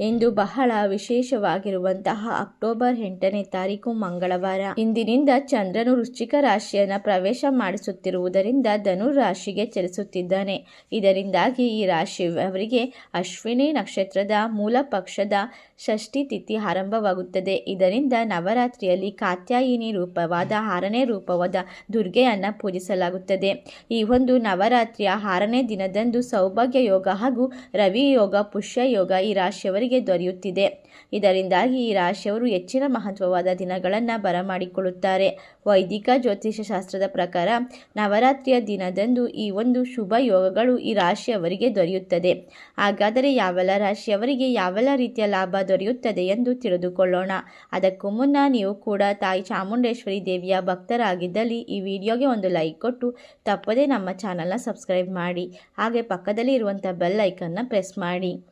ಇಂದು ಬಹಳ ವಿಶೇಷವಾಗಿರುವಂತಹ ಅಕ್ಟೋಬರ್ ಎಂಟನೇ ತಾರೀಕು ಮಂಗಳವಾರ. ಇಂದಿನಿಂದ ಚಂದ್ರನು ವೃಶ್ಚಿಕ ರಾಶಿಯನ್ನು ಪ್ರವೇಶ ಮಾಡಿಸುತ್ತಿರುವುದರಿಂದ ಧನು ರಾಶಿಗೆ ಚಲಿಸುತ್ತಿದ್ದಾನೆ. ಇದರಿಂದಾಗಿ ಈ ರಾಶಿಯವರಿಗೆ ಅಶ್ವಿನಿ ನಕ್ಷತ್ರದ ಮೂಲ ಪಕ್ಷದ ಷಷ್ಠಿ ತಿಥಿ ಆರಂಭವಾಗುತ್ತದೆ. ಇದರಿಂದ ನವರಾತ್ರಿಯಲ್ಲಿ ಕಾತ್ಯಾಯಿನಿ ರೂಪವಾದ ಆರನೇ ರೂಪವಾದ ದುರ್ಗೆಯನ್ನು ಪೂಜಿಸಲಾಗುತ್ತದೆ. ಈ ಒಂದು ನವರಾತ್ರಿಯ ಆರನೇ ದಿನದಂದು ಸೌಭಾಗ್ಯ ಯೋಗ ಹಾಗೂ ರವಿ ಯೋಗ, ಪುಷ್ಯ ಯೋಗ ಈ ರಾಶಿಯವರಿಗೆ ದೊರೆಯುತ್ತಿದೆ. ಇದರಿಂದಾಗಿ ಈ ರಾಶಿಯವರು ಹೆಚ್ಚಿನ ಮಹತ್ವವಾದ ದಿನಗಳನ್ನು ಬರಮಾಡಿಕೊಳ್ಳುತ್ತಾರೆ. ವೈದಿಕ ಜ್ಯೋತಿಷ ಶಾಸ್ತ್ರದ ಪ್ರಕಾರ ನವರಾತ್ರಿಯ ದಿನದಂದು ಈ ಒಂದು ಶುಭ ಯೋಗಗಳು ಈ ರಾಶಿಯವರಿಗೆ ದೊರೆಯುತ್ತದೆ. ಹಾಗಾದರೆ ಯಾವೆಲ್ಲ ರಾಶಿಯವರಿಗೆ ಯಾವೆಲ್ಲ ರೀತಿಯ ಲಾಭ ದೊರೆಯುತ್ತದೆ ಎಂದು ತಿಳಿದುಕೊಳ್ಳೋಣ. ಅದಕ್ಕೂ ಮುನ್ನ ನೀವು ಕೂಡ ತಾಯಿ ಚಾಮುಂಡೇಶ್ವರಿ ದೇವಿಯ ಭಕ್ತರಾಗಿದ್ದಲ್ಲಿ ಈ ವಿಡಿಯೋಗೆ ಒಂದು ಲೈಕ್ ಕೊಟ್ಟು ತಪ್ಪದೇ ನಮ್ಮ ಚಾನಲ್ನ ಸಬ್ಸ್ಕ್ರೈಬ್ ಮಾಡಿ. ಹಾಗೆ ಪಕ್ಕದಲ್ಲಿ ಇರುವಂಥ ಬೆಲ್ ಐಕನ್ನ ಪ್ರೆಸ್ ಮಾಡಿ.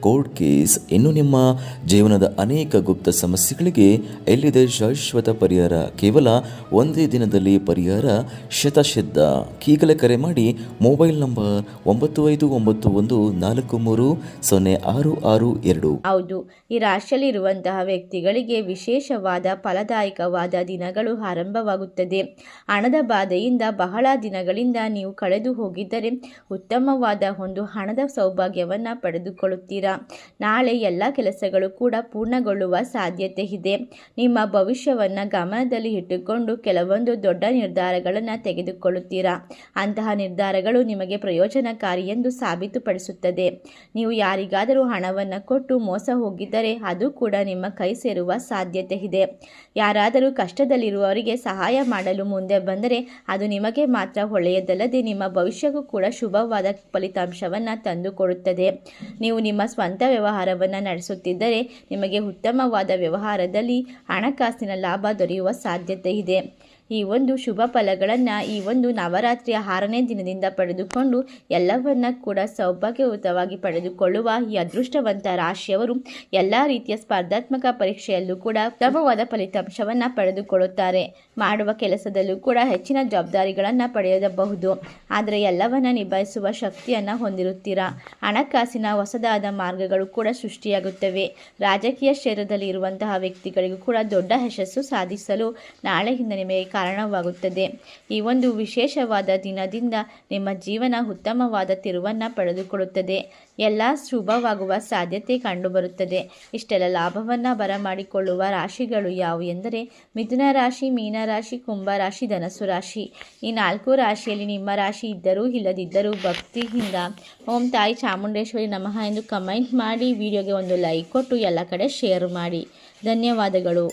ಕೋರ್ಟ್ ಕೇಸ್ ಇನ್ನು ನಿಮ್ಮ ಜೀವನದ ಅನೇಕ ಗುಪ್ತ ಸಮಸ್ಯೆಗಳಿಗೆ ಎಲ್ಲಿದೆ ಶಾಶ್ವತ ಪರಿಹಾರ? ಕೇವಲ ಒಂದೇ ದಿನದಲ್ಲಿ ಪರಿಹಾರ? ಶತಸಿದ್ಧ ಈಗಲೇ ಕರೆ ಮಾಡಿ ಮೊಬೈಲ್ ನಂಬರ್ ಒಂಬತ್ತು ಐದು ಒಂಬತ್ತು ಒಂದು ನಾಲ್ಕು ಮೂರು ಸೊನ್ನೆ ಆರು ಆರು ಎರಡು. ಹೌದು. ಈ ರಾಶಿಯಲ್ಲಿ ಇರುವಂತಹ ವ್ಯಕ್ತಿಗಳಿಗೆ ವಿಶೇಷವಾದ ಫಲದಾಯಕವಾದ ದಿನಗಳು ಆರಂಭವಾಗುತ್ತದೆ. ಹಣದ ಬಾಧೆಯಿಂದ ಬಹಳ ದಿನಗಳಿಂದ ನೀವು ಕಳೆದು ಹೋಗಿದ್ದರೆ ಉತ್ತಮವಾದ ಒಂದು ಹಣದ ಸೌಭಾಗ್ಯವನ್ನು ಪಡೆದುಕೊಳ್ಳುತ್ತೀರಾ? ನಾಳೆ ಎಲ್ಲ ಕೆಲಸಗಳು ಕೂಡ ಪೂರ್ಣಗೊಳ್ಳುವ ಸಾಧ್ಯತೆ ಇದೆ. ನಿಮ್ಮ ಭವಿಷ್ಯವನ್ನು ಗಮನದಲ್ಲಿ ಇಟ್ಟುಕೊಂಡು ಕೆಲವೊಂದು ದೊಡ್ಡ ನಿರ್ಧಾರಗಳನ್ನು ತೆಗೆದುಕೊಳ್ಳುತ್ತೀರಾ? ಅಂತಹ ನಿರ್ಧಾರಗಳು ನಿಮಗೆ ಪ್ರಯೋಜನಕಾರಿ ಎಂದು ಸಾಬೀತುಪಡಿಸುತ್ತದೆ. ನೀವು ಯಾರಿಗಾದರೂ ಹಣವನ್ನು ಕೊಟ್ಟು ಮೋಸ ಹೋಗಿದ್ದರೆ ಅದು ಕೂಡ ನಿಮ್ಮ ಕೈ ಸೇರುವ ಸಾಧ್ಯತೆ ಇದೆ. ಯಾರಾದರೂ ಕಷ್ಟದಲ್ಲಿರುವವರಿಗೆ ಸಹಾಯ ಮಾಡಲು ಮುಂದೆ ಬಂದರೆ ಅದು ನಿಮಗೆ ಮಾತ್ರ ಒಳ್ಳೆಯದಲ್ಲದೆ ನಿಮ್ಮ ಭವಿಷ್ಯಕ್ಕೂ ಕೂಡ ಶುಭವಾದ ಫಲಿತಾಂಶವನ್ನು ತಂದುಕೊಡುತ್ತದೆ. ನೀವು ನಿಮ್ಮ ಸ್ವಂತ ವ್ಯವಹಾರವನ್ನು ನಡೆಸುತ್ತಿದ್ದರೆ ನಿಮಗೆ ಉತ್ತಮವಾದ ವ್ಯವಹಾರದಲ್ಲಿ ಹಣಕಾಸಿನ ಲಾಭ ದೊರೆಯುವ ಸಾಧ್ಯತೆ ಇದೆ. ಈ ಒಂದು ಶುಭ ಫಲಗಳನ್ನು ಈ ಒಂದು ನವರಾತ್ರಿಯ ಆರನೇ ದಿನದಿಂದ ಪಡೆದುಕೊಂಡು ಎಲ್ಲವನ್ನ ಕೂಡ ಸೌಭಾಗ್ಯಯುತವಾಗಿ ಪಡೆದುಕೊಳ್ಳುವ ಈ ಅದೃಷ್ಟವಂತ ರಾಶಿಯವರು ಎಲ್ಲ ರೀತಿಯ ಸ್ಪರ್ಧಾತ್ಮಕ ಪರೀಕ್ಷೆಯಲ್ಲೂ ಕೂಡ ಉತ್ತಮವಾದ ಫಲಿತಾಂಶವನ್ನು ಪಡೆದುಕೊಳ್ಳುತ್ತಾರೆ. ಮಾಡುವ ಕೆಲಸದಲ್ಲೂ ಕೂಡ ಹೆಚ್ಚಿನ ಜವಾಬ್ದಾರಿಗಳನ್ನು ಪಡೆಯಬಹುದು. ಆದರೆ ಎಲ್ಲವನ್ನ ನಿಭಾಯಿಸುವ ಶಕ್ತಿಯನ್ನು ಹೊಂದಿರುತ್ತೀರಾ? ಹಣಕಾಸಿನ ಹೊಸದಾದ ಮಾರ್ಗಗಳು ಕೂಡ ಸೃಷ್ಟಿಯಾಗುತ್ತವೆ. ರಾಜಕೀಯ ಕ್ಷೇತ್ರದಲ್ಲಿ ಇರುವಂತಹ ವ್ಯಕ್ತಿಗಳಿಗೂ ಕೂಡ ದೊಡ್ಡ ಯಶಸ್ಸು ಸಾಧಿಸಲು ನಾಳೆಯಿಂದ ನಿಮಗೆ ಕಾರಣವಾಗುತ್ತದೆ. ಈ ಒಂದು ವಿಶೇಷವಾದ ದಿನದಿಂದ ನಿಮ್ಮ ಜೀವನ ಉತ್ತಮವಾದ ತಿರುವನ್ನು ಪಡೆದುಕೊಳ್ಳುತ್ತದೆ. ಎಲ್ಲ ಶುಭವಾಗುವ ಸಾಧ್ಯತೆ ಕಂಡುಬರುತ್ತದೆ. ಇಷ್ಟೆಲ್ಲ ಲಾಭವನ್ನು ಬರಮಾಡಿಕೊಳ್ಳುವ ರಾಶಿಗಳು ಯಾವುವು ಎಂದರೆ ಮಿಥುನ ರಾಶಿ ಮೀನರಾಶಿ ಕುಂಭ ರಾಶಿ ಧನಸು ರಾಶಿ. ಈ ನಾಲ್ಕು ರಾಶಿಯಲ್ಲಿ ನಿಮ್ಮ ರಾಶಿ ಇದ್ದರೂ ಇಲ್ಲದಿದ್ದರೂ ಭಕ್ತಿಯಿಂದ ಓಂ ತಾಯಿ ಚಾಮುಂಡೇಶ್ವರಿ ನಮಃ ಎಂದು ಕಮೆಂಟ್ ಮಾಡಿ, ವಿಡಿಯೋಗೆ ಒಂದು ಲೈಕ್ ಕೊಟ್ಟು ಎಲ್ಲ ಕಡೆ ಶೇರ್ ಮಾಡಿ. ಧನ್ಯವಾದಗಳು.